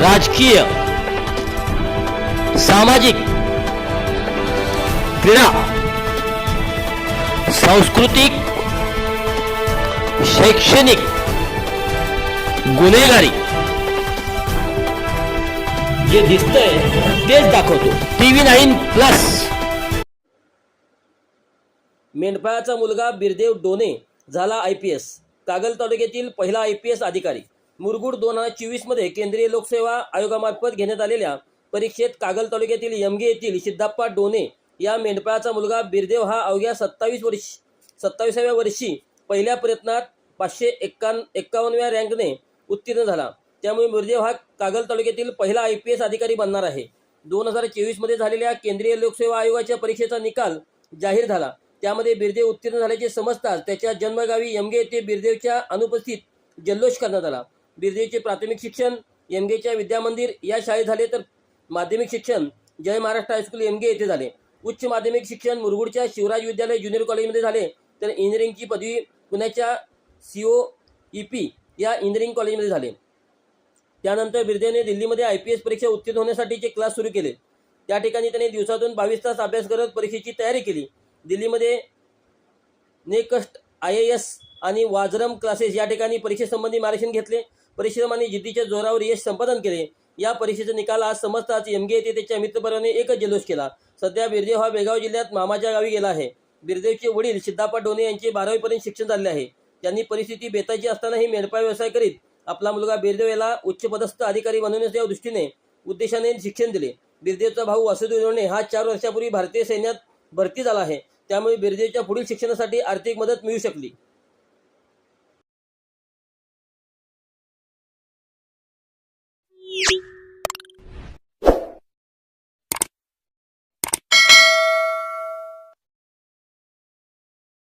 राजकीय सामाजिक क्रीडा सांस्कृतिक शैक्षणिक गुन्हेगारी. जे दिसतंय तेच दाखवतो. TV nine plus. मेंढपाळाचा मुलगा बिरदेव डोने झाला आय पी एस. कागल तालुक्यातील पहिला आय पी एस अधिकारी. मुरगुड दोन हजार चोवीसमध्ये केंद्रीय लोकसेवा आयोगामार्फत घेण्यात आलेल्या परीक्षेत कागल तालुक्यातील यमगे येथील सिद्धाप्पा डोने या मेंढपाळाचा मुलगा बिरदेव हा अवघ्या सत्तावीस वर्ष सत्तावीसाव्या वर्षी पहिल्या प्रयत्नात पाचशे एक्का एक्कावन्नव्या रँकने उत्तीर्ण झाला. त्यामुळे बिरदेव हा कागल तालुक्यातील पहिला आय पी एस अधिकारी बनणार आहे. दोन हजार चोवीसमध्ये झालेल्या केंद्रीय लोकसेवा आयोगाच्या परीक्षेचा निकाल जाहीर झाला. त्यामध्ये बिरदेव उत्तीर्ण झाल्याचे समजताच त्याच्या जन्मगावी यमगे येथे बिरदेवच्या अनुपस्थित जल्लोष करण्यात आला. बिरदेवचे प्राथमिक शिक्षण यमगेच्या विद्यामंदिर या शाळेत झाले तर माध्यमिक शिक्षण जय महाराष्ट्र हायस्कूल एमगे येथे झाले. उच्च माध्यमिक शिक्षण मुरगुडच्या शिवराज विद्यालय ज्युनियर कॉलेजमध्ये झाले. तर इंजिनिअरिंगची पदवी पुण्याच्या सी ओ ई पी या इंजिनिअरिंग कॉलेजमध्ये झाले. त्यानंतर बिरदेवने दिल्लीमध्ये आय पी एस परीक्षा उत्तीर्ण होण्यासाठीचे क्लास सुरू केले. त्या ठिकाणी त्याने दिवसातून बावीस तास अभ्यास करत परीक्षेची तयारी केली. दिल्लीमध्ये नेकस्ट आय ए एस आणि वाजरम क्लासेस या ठिकाणी परीक्षेसंबंधी मार्गदर्शन घेतले. परिश्रमांनी जिद्दीच्या जोरावर यश संपादन केले. या परीक्षेचा निकाल आज समजताच एमगे येथे त्याच्या मित्रपराने एकच जल्लोष केला. सध्या बिरदेव हा बेळगाव जिल्ह्यात मामाच्या गावी गेला आहे. बिरदेवचे वडील सिद्धाप्पा डोने यांचे बारावीपर्यंत शिक्षण झाले आहे. त्यांनी परिस्थिती बेताची असतानाही मेंढपाळ व्यवसाय करीत आपला मुलगा बिरदेव याला उच्चपदस्थ अधिकारी बनवण्याच्या दृष्टीने उद्देशाने शिक्षण दिले. बिरदेवचा भाऊ वासुदेव डोणे हा चार वर्षापूर्वी भारतीय सैन्यात भरती झाला आहे. त्यामुळे बिरदेवच्या पुढील शिक्षणासाठी आर्थिक मदत मिळू शकली.